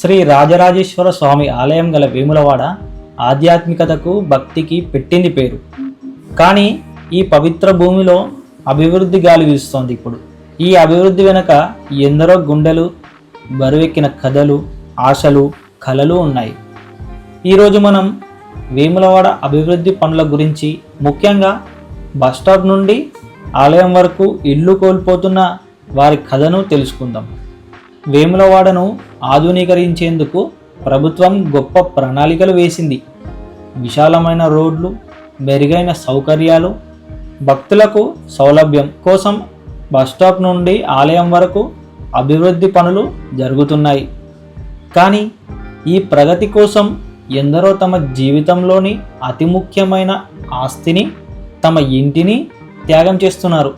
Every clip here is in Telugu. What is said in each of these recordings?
శ్రీ రాజరాజేశ్వర స్వామి ఆలయం గల వేములవాడ ఆధ్యాత్మికతకు భక్తికి పెట్టింది పేరు. కానీ ఈ పవిత్ర భూమిలో అభివృద్ధి గాలి వీస్తోంది ఇప్పుడు. ఈ అభివృద్ధి వెనుక ఎందరో గుండెలు బరువెక్కిన కథలు ఆశలు కలలు ఉన్నాయి. ఈరోజు మనం వేములవాడ అభివృద్ధి పనుల గురించి ముఖ్యంగా బస్ స్టాప్ నుండి ఆలయం వరకు ఇల్లు కోల్పోతున్న వారి కథను తెలుసుకుందాం. వేములవాడను ఆధునీకరించేందుకు ప్రభుత్వం గొప్ప ప్రణాళికలు వేసింది. విశాలమైన రోడ్లు మెరుగైన సౌకర్యాలు భక్తులకు సౌలభ్యం కోసం బస్ స్టాప్ నుండి ఆలయం వరకు అభివృద్ధి పనులు జరుగుతున్నాయి. కానీ ఈ ప్రగతి కోసం ఎందరో తమ జీవితంలోని అతి ముఖ్యమైన ఆస్తిని తమ ఇంటిని త్యాగం చేస్తున్నారు.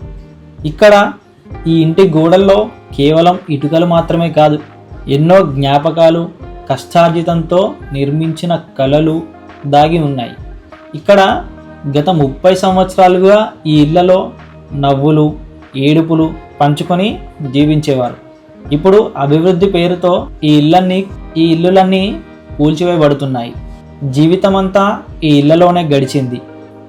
ఇక్కడ ఈ ఇంటి గోడల్లో కేవలం ఇటుకలు మాత్రమే కాదు ఎన్నో జ్ఞాపకాలు కష్టార్జితంతో నిర్మించిన కళలు దాగి ఉన్నాయి. ఇక్కడ గత ముప్పై సంవత్సరాలుగా ఈ ఇళ్ళలో నవ్వులు ఏడుపులు పంచుకొని జీవించేవారు. ఇప్పుడు అభివృద్ధి పేరుతో ఈ ఇళ్ళన్నీ ఈ ఇల్లులన్నీ కూల్చివేయబడుతున్నాయి. జీవితమంతా ఈ ఇళ్ళలోనే గడిచింది.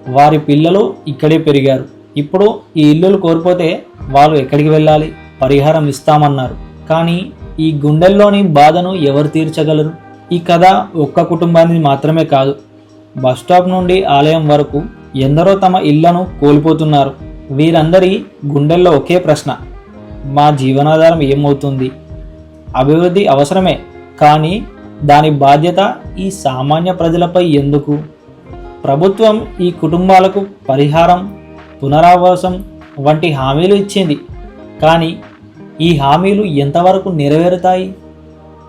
వారి పిల్లలు ఇక్కడే పెరిగారు. ఇప్పుడు ఈ ఇల్లులు కోల్పోతే వాళ్ళు ఎక్కడికి వెళ్ళాలి? పరిహారం ఇస్తామన్నారు. కానీ ఈ గుండెల్లోని బాధను ఎవరు తీర్చగలరు? ఈ కథ ఒక్క కుటుంబానికి మాత్రమే కాదు. బస్ స్టాప్ నుండి ఆలయం వరకు ఎందరో తమ ఇళ్ళను కోల్పోతున్నారు. వీరందరి గుండెల్లో ఒకే ప్రశ్న మా జీవనాధారం ఏమవుతుంది? అభివృద్ధి అవసరమే కానీ దాని బాధ్యత ఈ సామాన్య ప్రజలపై ఎందుకు? ప్రభుత్వం ఈ కుటుంబాలకు పరిహారం పునరావాసం వంటి హామీలు ఇచ్చింది. కానీ ఈ హామీలు ఎంతవరకు నెరవేరుతాయి?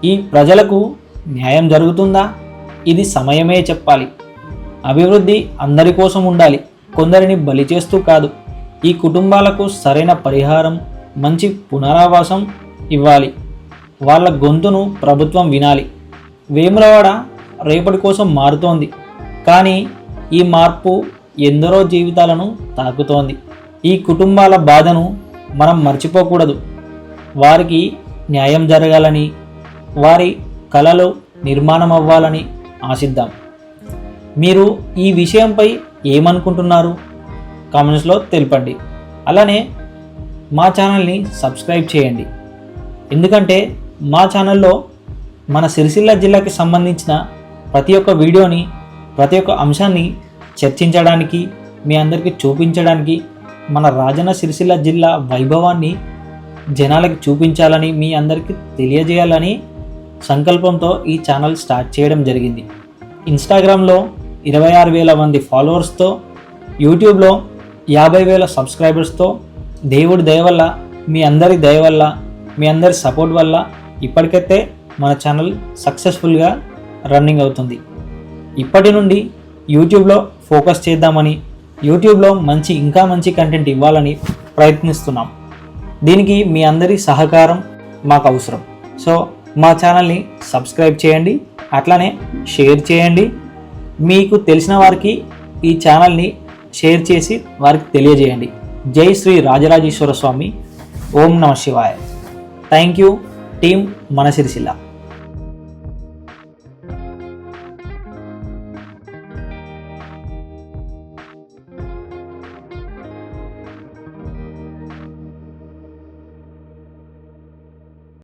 ఈ ప్రజలకు న్యాయం జరుగుతుందా? ఇది సమయమే చెప్పాలి. అభివృద్ధి అందరి కోసం ఉండాలి. కొందరిని బలి చేస్తూ కాదు. ఈ కుటుంబాలకు సరైన పరిహారం మంచి పునరావాసం ఇవ్వాలి. వాళ్ళ గొంతును ప్రభుత్వం వినాలి. వేములవాడ రేపటి కోసం మారుతోంది. కానీ ఈ మార్పు ఎందరో జీవితాలను తాకుతోంది. ఈ కుటుంబాల బాధను మనం మర్చిపోకూడదు. వారికి న్యాయం జరగాలని వారి కళలు నిర్మాణం అవ్వాలని ఆశిద్దాం. మీరు ఈ విషయంపై ఏమనుకుంటున్నారు? కామెంట్స్లో తెలపండి. అలానే మా ఛానల్ని సబ్స్క్రైబ్ చేయండి. ఎందుకంటే మా ఛానల్లో మన సిరిసిల్ల జిల్లాకి సంబంధించిన ప్రతి ఒక్క వీడియోని ప్రతి ఒక్క అంశాన్ని చర్చించడానికి మీ అందరికీ చూపించడానికి మన రాజన్న సిరిసిల్ల జిల్లా వైభవాన్ని జనాలకి చూపించాలని మీ అందరికీ తెలియజేయాలని సంకల్పంతో ఈ ఛానల్ స్టార్ట్ చేయడం జరిగింది. ఇన్స్టాగ్రామ్లో ఇరవై ఆరు వేల మంది ఫాలోవర్స్తో యూట్యూబ్లో యాభై వేల సబ్స్క్రైబర్స్తో దేవుడి దయ వల్ల మీ అందరి దయ వల్ల మీ అందరి సపోర్ట్ వల్ల ఇప్పటికైతే మన ఛానల్ సక్సెస్ఫుల్గా రన్నింగ్ అవుతుంది. ఇప్పటి నుండి యూట్యూబ్లో ఫోకస్ చేద్దామని యూట్యూబ్లో మంచి ఇంకా మంచి కంటెంట్ ఇవ్వాలని ప్రయత్నిస్తున్నాం. దీనికి మీ అందరి సహకారం మాకు అవసరం. సో మా ఛానల్ని సబ్స్క్రైబ్ చేయండి అట్లానే షేర్ చేయండి. మీకు తెలిసిన వారికి ఈ ఛానల్ని షేర్ చేసి వారికి తెలియజేయండి. జై శ్రీ రాజరాజేశ్వర స్వామి. ఓం నమ శివాయ. థ్యాంక్ యూ టీం మన సిరిసిల్ల.